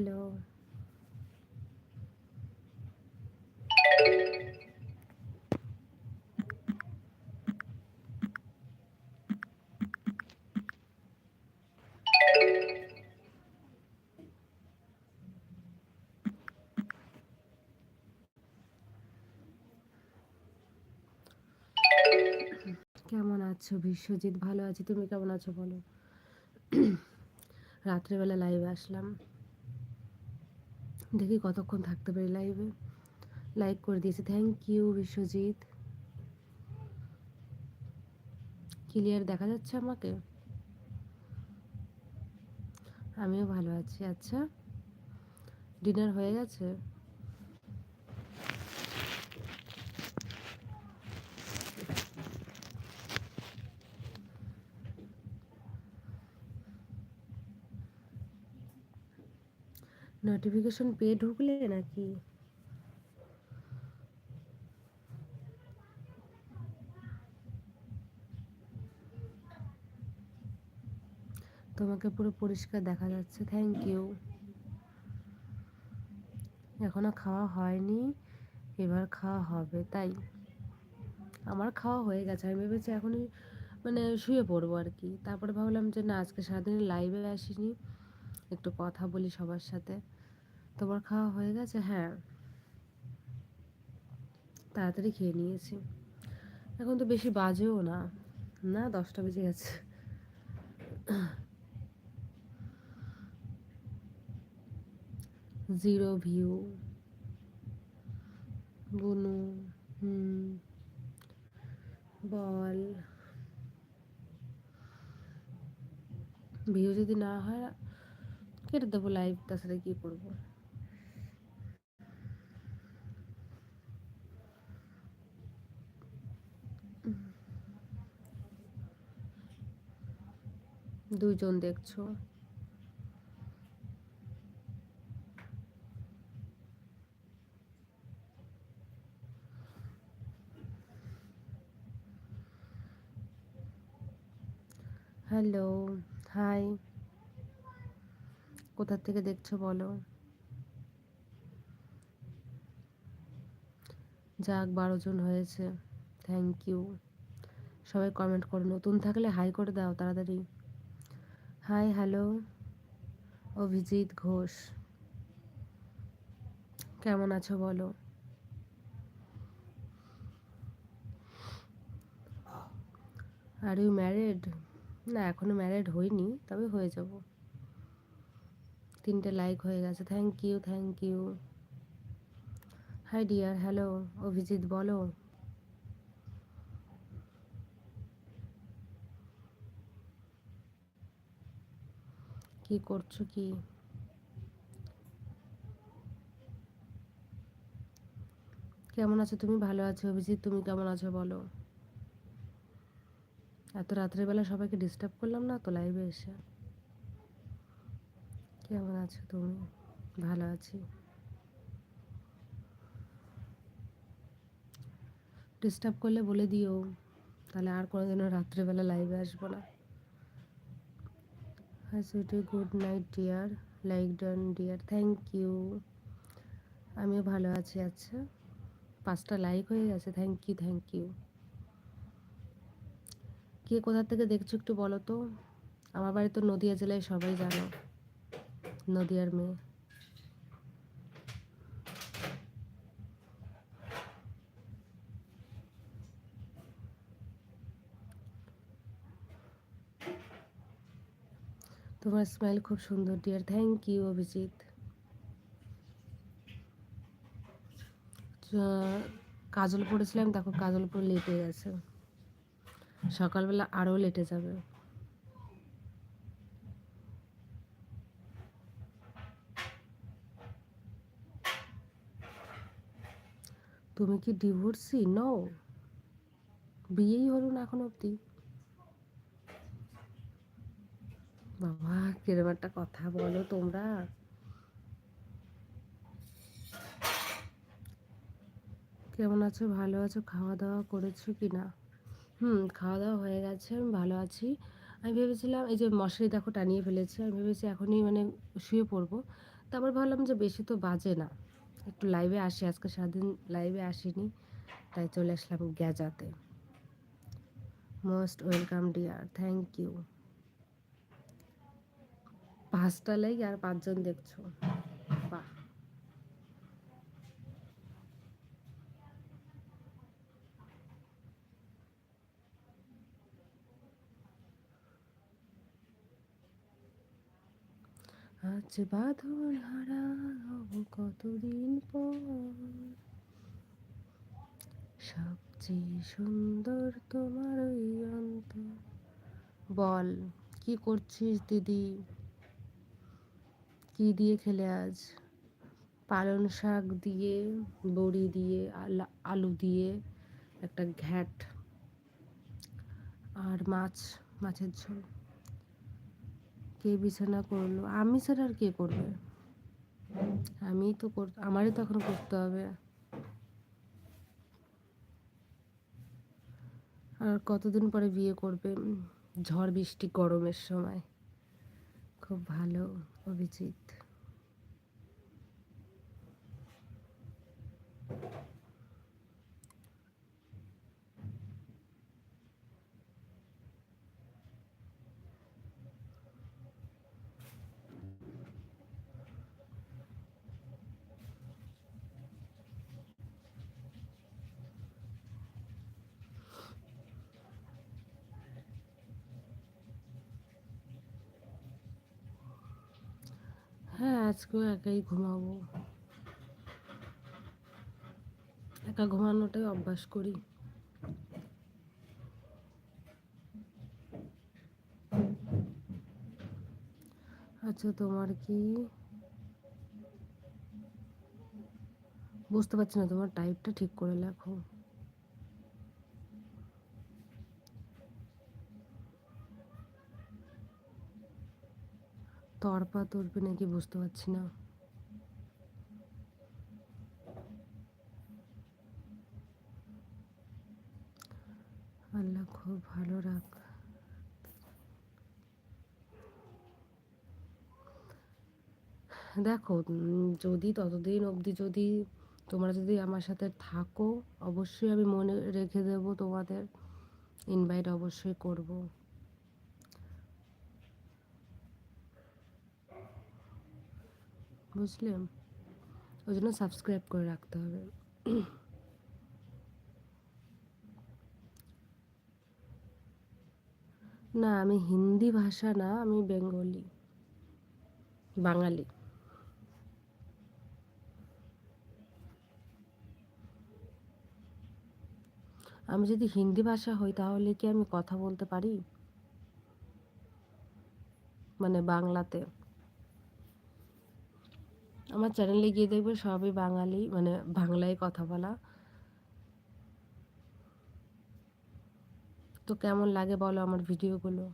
Hello কেমন আছো? বিশ্বজিৎ ভালো আছি। তুমি কেমন আছো বলো? রাত্রেবেলা লাইভে আসলাম। দেখি কতক্ষণ থাকতে পারি লাইভে লাইক করে দিয়েছে। Thank you Biswajit. ক্লিয়ার দেখা যাচ্ছে আমাকে? আমিও ভালো আছি। আচ্ছা ডিনার হয়ে গেছে? নোটিফিকেশন পেয়ে ঢুকলে নাকি? তোমাকে পুরো পরিষ্কার দেখা যাচ্ছে থ্যাংক ইউ এখনও খাওয়া হয়নি, এবার খাওয়া হবে, তাই। আমার খাওয়া হয়ে গেছে, আমি ভেবেছি এখনই মানে শুয়ে পড়ব আর কি। তারপরে ভাবলাম যে না, আজকে সারাদিন লাইভে আসিনি, একটু কথা বলি সবার সাথে। তোমার খাওয়া হয়ে গেছে? হ্যাঁ। তাড়াতাড়ি খেয়ে নিয়েছি। এখন তো বেশি বাজেও না। না, দশটা বেজে গেছে। Zero view. বুনু, হুম। বল। ভিউ যদি না হয়, কেটে দেবো লাইভ তাছাড়া কী করব? দুইজন দেখছ। হ্যালো হাই কোথা থেকে দেখছ বলো। যাক, বারো জন হয়েছে। থ্যাংক ইউ সবাই কমেন্ট করো। নতুন থাকলে হাই করে দাও, তাড়াতাড়ি। Hi, hello. অভিজিৎ ঘোষ। কেমন আছো বলো? আর ইউ ম্যারেড না, এখনও ম্যারেড হইনি, তবে হয়ে যাব। তিনটে লাইক হয়ে গেছে। Thank you thank you hi dear hello Abhijit, বলো। কি করছ কি? কেমন আছো? তুমি ভালো আছো? অভিজিৎ, তুমি কেমন আছো বলো? এত রাত্রেবেলা সবাইকে ডিস্টার্ব করলাম না তো লাইভে এসে? কেমন আছো তুমি? ভালো আছি। ডিস্টার্ব করলে বলে দিও। তাহলে আর কোনোদিনও রাত্রেবেলা লাইভে আসব না। Hi sweetie good night dear like done dear thank you আমিও ভালো আছি আচ্ছা। পাঁচটা লাইক হয়ে গেছে। থ্যাংক ইউ থ্যাংক ইউ কে কোথা থেকে দেখছ একটু বলো তো? আমার বাড়ি তো নদিয়া জেলায়, সবাই জানো। নদিয়ার মেয়ে। তোমার স্মাইল খুব সুন্দর ডিয়ার থ্যাংক ইউ অভিজিৎ। কাজল পড়েছিলাম, দেখো কাজল পরে লেটে গেছে। সকালবেলা আরও লেটে যাবে। তুমি কি ডিভোর্সি নও বিয়েই হলো না এখন অবধি। বাবা, কিরম একটা কথা বলো তোমরা। কেমন আছো? ভালো আছো? খাওয়া দাওয়া করেছ কি না হুম, খাওয়া দাওয়া হয়ে গেছে, আমি ভালো আছি। আমি ভেবেছিলাম, এই যে মশারি দেখো টানিয়ে ফেলেছে, আমি ভেবেছি এখনই মানে শুয়ে পড়ব। তারপর ভাবলাম যে বেশি তো বাজে না। একটু লাইভে আসি, আজকে সারাদিন লাইভে আসিনি, তাই চলে আসলাম গ্যাজাতে। Most welcome dear thank you পাঁচটা লাইক আর পাঁচজন দেখছ। বাহ। আজ বাঁধন হারা কতদিন পর? সবচেয়ে সুন্দর তোমার ওই অন্তর। বল, কি করছিস দিদি? কি দিয়ে খেলে আজ? পালন শাক দিয়ে, বড়ি দিয়ে আলু দিয়ে, একটা ঘ্যাট আর মাছ, মাছের ঝোল। কে বিছানা করল? আমি ছাড়া আর কে করবে? আমি তো কর, আমারই তো এখন করতে হবে। আর কতদিন পরে বিয়ে করবে? ঝড় বৃষ্টি গরমের সময়। খুব ভালো অভিজিৎ হ্যাঁ আজকেও একাই ঘুমাবো। একা ঘুমানোটাই অভ্যাস করি। আচ্ছা তোমার কি? বুঝতে পারছি না, তোমার টাইপটা ঠিক করে লেখো। তরপা তরপি নাকি বুঝতে পারছি না। আল্লাহ খুব ভালো রাখ। দেখো যদি ততদিন অবধি যদি তোমরা যদি আমার সাথে থাকো, অবশ্যই আমি মনে রেখে দেব তোমাদের ইনভাইট অবশ্যই করব। বুঝলে? ওই জন্য সাবস্ক্রাইব করে রাখতে হবে। না, আমি হিন্দি ভাষা না, আমি বেঙ্গলি। বাঙালি। আমি যদি হিন্দি ভাষা হই, তাহলে কি আমি কথা বলতে পারি? মানে বাংলাতে। আমার চ্যানেলে গিয়ে দেখবে সবই বাঙালি মানে বাংলায় কথা বলা। তো কেমন লাগে বলো আমার ভিডিওগুলো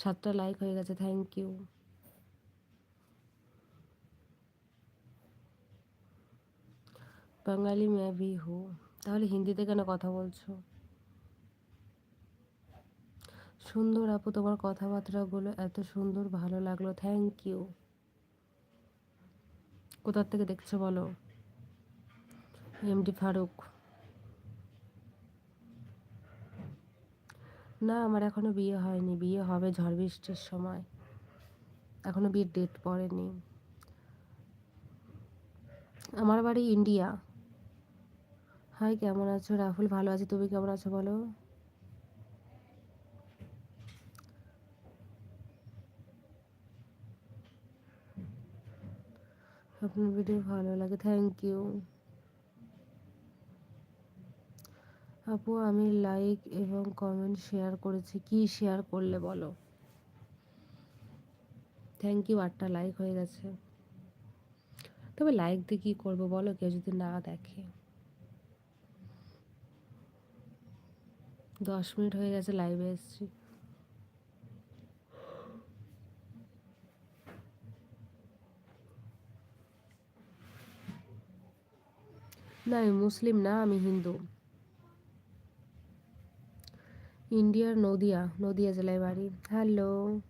সাতটা লাইক হয়ে গেছে থ্যাংক ইউ বাঙালি মেবি হু। তাহলে হিন্দিতে কেন কথা বলছো? সুন্দর আপু, তোমার কথাবার্তাগুলো এত সুন্দর, ভালো লাগল। থ্যাংক ইউ কোথার থেকে দেখছ বলো? এমডি ফারুক না, আমার এখনও বিয়ে হয়নি। বিয়ে হবে ঝড় বৃষ্টির সময়। এখনও বিয়ের ডেট পড়েনি। আমার বাড়ি ইন্ডিয়া হাই কেমন আছো? রাহুল, ভালো আছি। তুমি কেমন আছো বলো? আপনার ভিডিও ভালো লাগে থ্যাংক ইউ আপু, আমি লাইক এবং কমেন্ট শেয়ার করেছি। কি শেয়ার করলে বলো? থ্যাংক ইউ আটটা লাইক হয়ে গেছে। তবে লাইক দিয়ে কী করব বলো, কেউ যদি না দেখে। দশ মিনিট হয়ে গেছে লাইভে এসছি। না আমি মুসলিম না, আমি হিন্দু। ইন্ডিয়ার নদিয়া নদিয়া জেলায় বাড়ি। হ্যালো।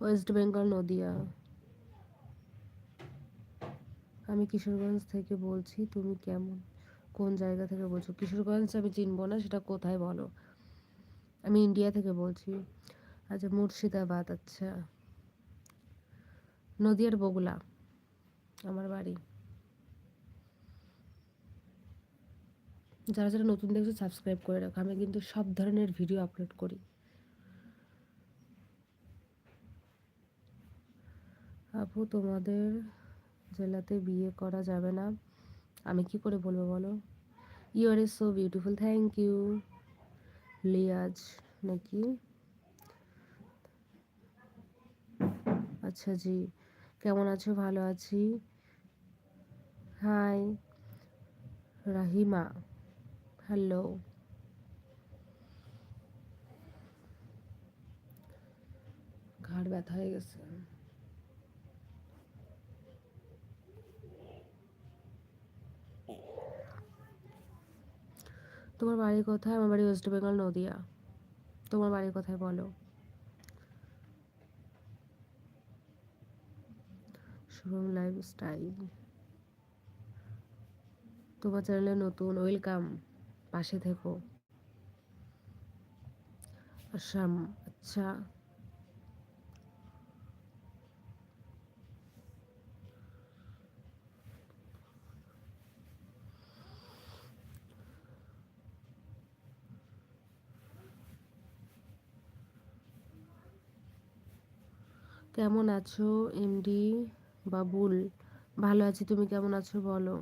West Bengal, Nadia. আমি কিশোরগঞ্জ থেকে বলছি, তুমি কেমন? কোন জায়গা থেকে বলছো? কিশোরগঞ্জ আমি চিনবো না, সেটা কোথায় বলো? আমি ইন্ডিয়া থেকে বলছি। আচ্ছা মুর্শিদাবাদ আচ্ছা। নদিয়ার বগুলা, আমার বাড়ি। যারা যারা নতুন দেখছ সাবস্ক্রাইব করে রাখো। আমি কিন্তু সব ধরনের ভিডিও আপলোড করি। আপু, তোমাদের জেলাতে বিয়ে করা যাবে না। আমি কি করে বলব বলো? You are is so beautiful thank you Liyaz, নাকি? আচ্ছা জি। কেমন আছো? ভালো আছি। হাই। রাহিমা। হ্যালো। ঘাড় ব্যথা হয়ে গেছে। তোমার বাড়ি কোথায়? আমার বাড়ি ওয়েস্ট বেঙ্গল, নদিয়া। তোমার বাড়ি কোথায় বলো? শুভম লাইফস্টাইল তোমার চ্যানেলে নতুন ওয়েলকাম পাশে থেকো। আসাম আচ্ছা। কেমন আছো এমডি বাবুল, ভালো আছি, তুমি কেমন আছো বলো?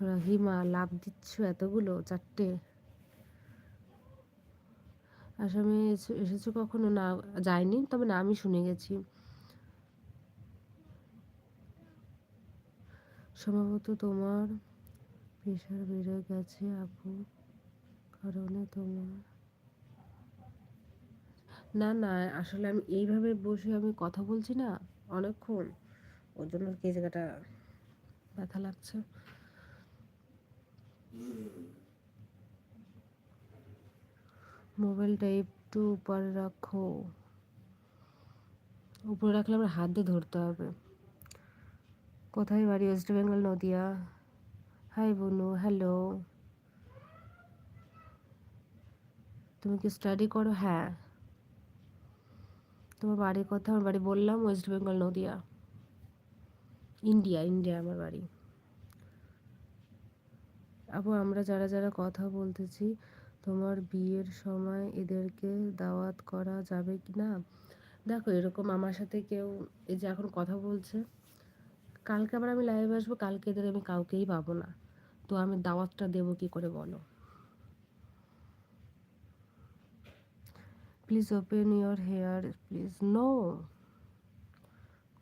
রাহিমা, লাভ দিচ্ছ এতগুলো? চারটে? আসামে এসেছ কখনো? না, যায়নি? তবে না, আমি শুনে গেছি। সম্ভবত তোমার প্রেশার বেড়ে গেছে আপু, কারণে তোমার না না, আসলে আমি এইভাবে বসে আমি কথা বলছি না অনেকক্ষণ। ওর জন্য কি জায়গাটা ব্যথা লাগছে? মোবাইলটা একটু উপরে রাখো। উপরে রাখলে আমার হাত দিয়ে ধরতে হবে। কোথায় বাড়ি? West Bengal, Nadia? Hi Bonu, hello. তুমি কি স্টাডি করো? হ্যাঁ। তোমার বাড়ির কথা, আমার বাড়ি বললাম West Bengal Nadia. India India আমার বাড়ি। আপু, আমরা যারা যারা কথা বলতেছি, তোমার বিয়ের সময় এদেরকে দাওয়াত করা যাবে কি না? দেখো, এরকম আমার সাথে কেউ, এই যে এখন কথা বলছে, কালকে আবার আমি লাইভে আসব, কালকে এদের আমি কাউকেই পাবো না। তো আমি দাওয়াতটা দেবো কি করে বলো? Please open your hair please no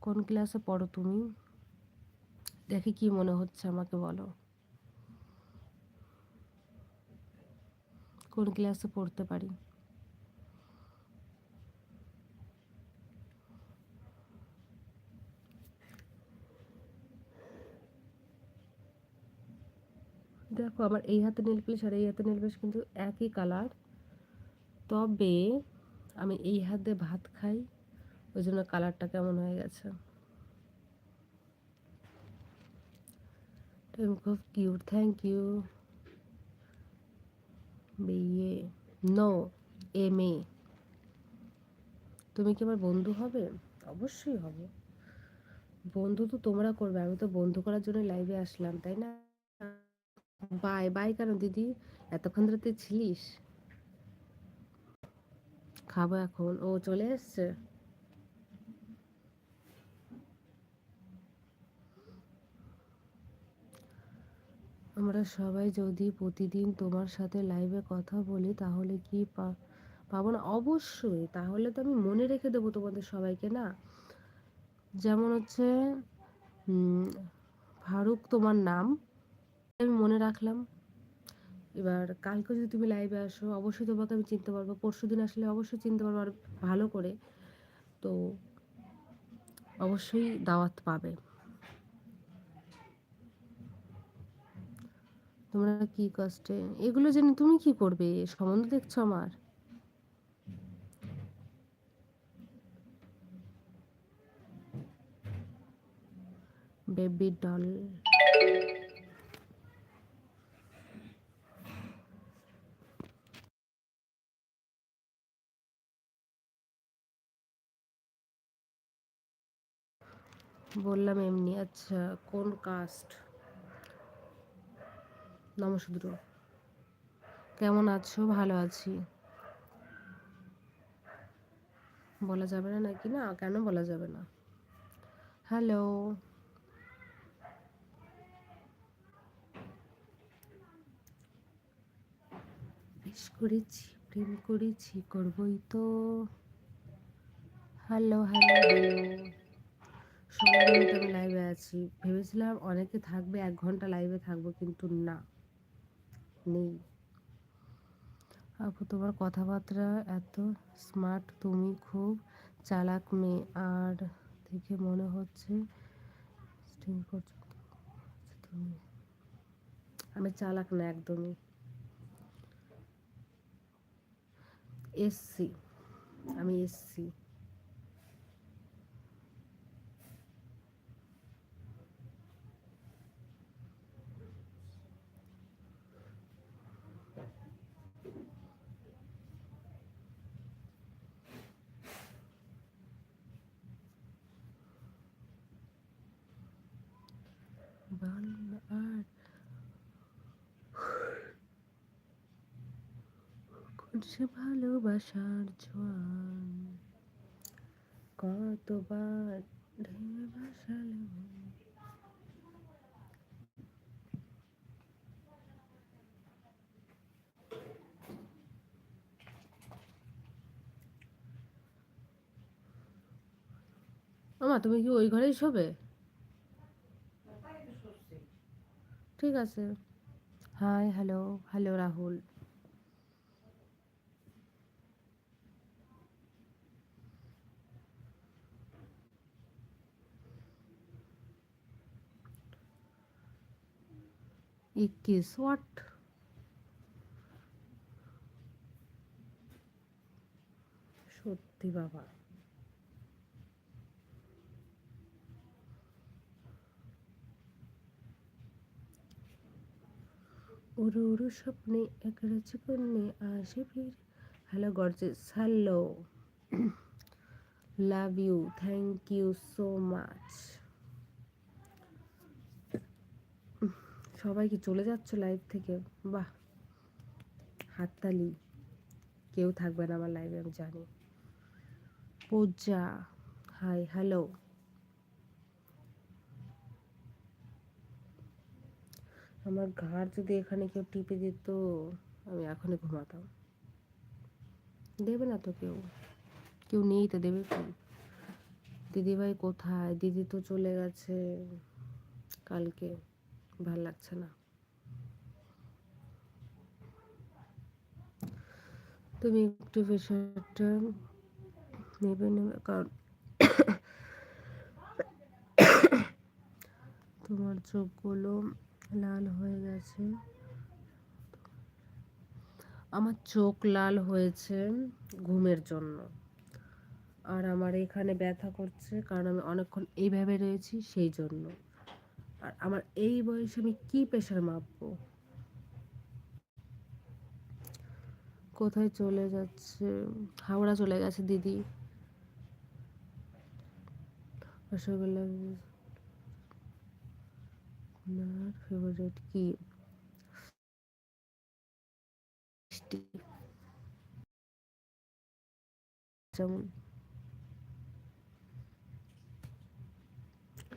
কোন ক্লাসে পড়ো তুমি? দেখি কি মনে হচ্ছে আমাকে বলো। কোন ক্লাসে পড়তে পারি? দেখো, আমার এই হাতে নীল পালিশ আর এই হাতে নীল পালিশ কিন্তু একই কালার তবে আমি এই হাত দিয়ে ভাত খাই, ওই জন্য কালারটা কেমন হয়ে গেছে। খুব কিউট থ্যাংক ইউ বিয়ে। নো এম এ তুমি কি আমার বন্ধু হবে? অবশ্যই হবে। বন্ধু তো তোমরা করবে, আমি তো বন্ধু করার জন্য লাইভে আসলাম, তাই না? বাই বাই কেন দিদি? এতক্ষণ ধরে তুই ছিলিস? খাব এখন। ও চলে এসছে। আমরা সবাই যদি প্রতিদিন তোমার সাথে লাইভে কথা বলি, তাহলে কি পাবো না? অবশ্যই। তাহলে তো আমি মনে রেখে দেবো তোমাদের সবাইকে, না? যেমন হচ্ছে ফারুক তোমার নাম। আমি মনে রাখলাম। এবার কালকে যদি তুমি লাইভে আসো, অবশ্যই তোমাকে আমি চিনতে পারব। পরশু দিন আসলে অবশ্যই চিনতে পারব আর ভালো করে। তো অবশ্যই দাওয়াত পাবে। তোমরা কি কষ্টে? এগুলো জেনে তুমি কি করবে? সম্বন্ধ দেখছ আমার? Baby doll. বললাম এমনি আচ্ছা কোন কাস্ট নমশূদ্র কেমন আছো? ভালো আছি। বলা যাবে না নাকি? না, কেন বলা যাবে না? হ্যালো করেছি, প্রেম করেছি, করবই তো। হ্যালো হ্যালো হ্যালো ষোলো মিনিট আমি লাইভে আছি। ভেবেছিলাম অনেকে থাকবে, এক ঘণ্টা লাইভে থাকব, কিন্তু না, নেই। আপু, তোমার কথাবার্তা এত স্মার্ট তুমি খুব চালাক মেয়ে, আর দেখে মনে হচ্ছে তুমি। আমি চালাক না একদমই। এসসি আমি এসসি সে ভালোবাসার জোয়ান? কতবার ঢেলে ভাসালে আমা তুমি কি ওই ঘরেই শোবে? ঠিক আছে। হাই হ্যালো হ্যালো রাহুল ইকিস হোয়াট সত্যি বাবা। উড়ু উড়ু স্বপ্নে এক রচকন্যে আসে ফির। Hello gorgeous hello love you thank you so much সবাই কি চলে যাচ্ছ লাইভ থেকে? বাহ, হাততালি। কেউ থাকবে না আমার লাইভে আমি জানি। পূজা হাই হ্যালো আমার ঘাড় যদি এখানে কেউ টিপে দিত, আমি এখনই ঘুমাতাম। দেবে না তো কেউ? কেউ নেই তো দেবে কি দিদিভাই কোথায়? দিদি তো চলে গেছে। কালকে ভালো লাগছে না। তুমি একটু প্রেশারটা নেবে নেবে কারণ তোমার চোখগুলো লাল হয়ে গেছে। আমার চোখ লাল হয়েছে ঘুমের জন্য। আর আমার এখানে ব্যথা করছে কারণ আমি অনেকক্ষণ এইভাবে রয়েছি সেই জন্য। আর আমার এই বয়সে আমি কি প্রেশার মাপবো? কোথায় চলে যাচ্ছে? হাওড়া চলে গেছে দিদি। রসগোল্লা আপনার ফেভারিট কি? যেমন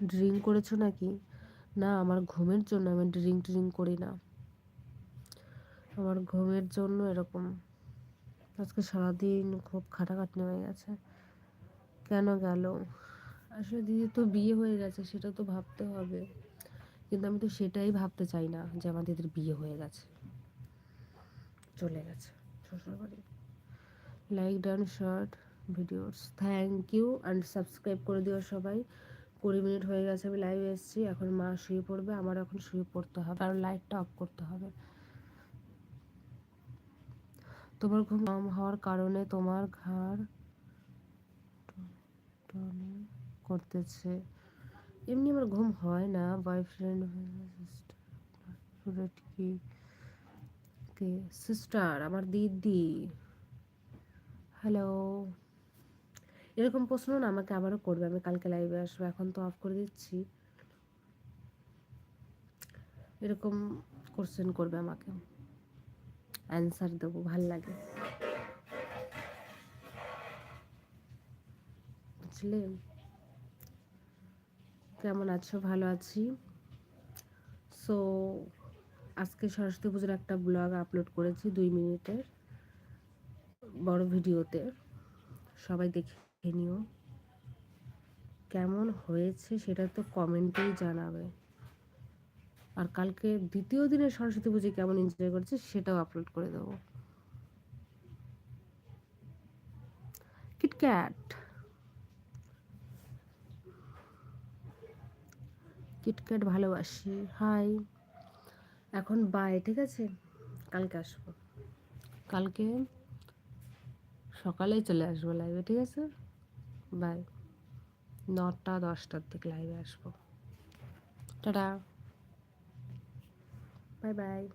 ড্রিঙ্ক করেছ নাকি? না, আমার ঘুমের জন্য আমি ড্রিঙ্ক ট্রিঙ্ক করি না। আমার ঘুমের জন্য এরকম। আজকে সারাদিন খুব খাটাখাটনি হয়ে গেছে। কেন গেল? আসলে দিদি তো বিয়ে হয়ে গেছে, সেটা তো ভাবতে হবে। কিন্তু আমি তো সেটাই ভাবতে চাই না যে আমার দিদির বিয়ে হয়ে গেছে। চলে গেছে। Like done short videos thank you and subscribe করে দিও সবাই। কুড়ি মিনিট হয়ে গেছে, আমি লাইভে এসেছি। এখন মা শুয়ে পড়বে আমার এখন শুয়ে পড়তে হবে। কারণ লাইটটা অফ করতে হবে। তোমার ঘুম কম হওয়ার কারণে তোমার ঘাড় করতেছে। এমনি আমার ঘুম হয় না বয়ফ্রেন্ড সিস্টার কি? কে? সিস্টার আমার দিদি। হ্যালো এরকম প্রশ্ন না আমাকে আবারও করবে, আমি কালকে লাইভে আসব, এখন তো অফ করে দিচ্ছি। এরকম কোশ্চেন করবে আমাকে। অ্যান্সার দেবো, ভালো লাগে। বুঝলে? কেমন আছো? ভালো আছি। সো আজকে সরস্বতী পুজোর একটা ব্লগ আপলোড করেছি দুই মিনিটের বড় ভিডিওতে। সবাই দেখে নিও। কেমন হয়েছে সেটা তো কমেন্টেই জানাবে। আর কালকে দ্বিতীয় দিনের সরস্বতী পুজো কেমন এনজয় করেছে সেটাও আপলোড করে দেবো। কিটক্যাট কিটক্যাট ভালোবাসি। হাই। এখন বাই ঠিক আছে? কালকে আসব। কালকে সকালেই চলে আসব লাইভে ঠিক আছে? বাই নটা, দশটার দিকে লাইভে আসব। টাটা। Bye bye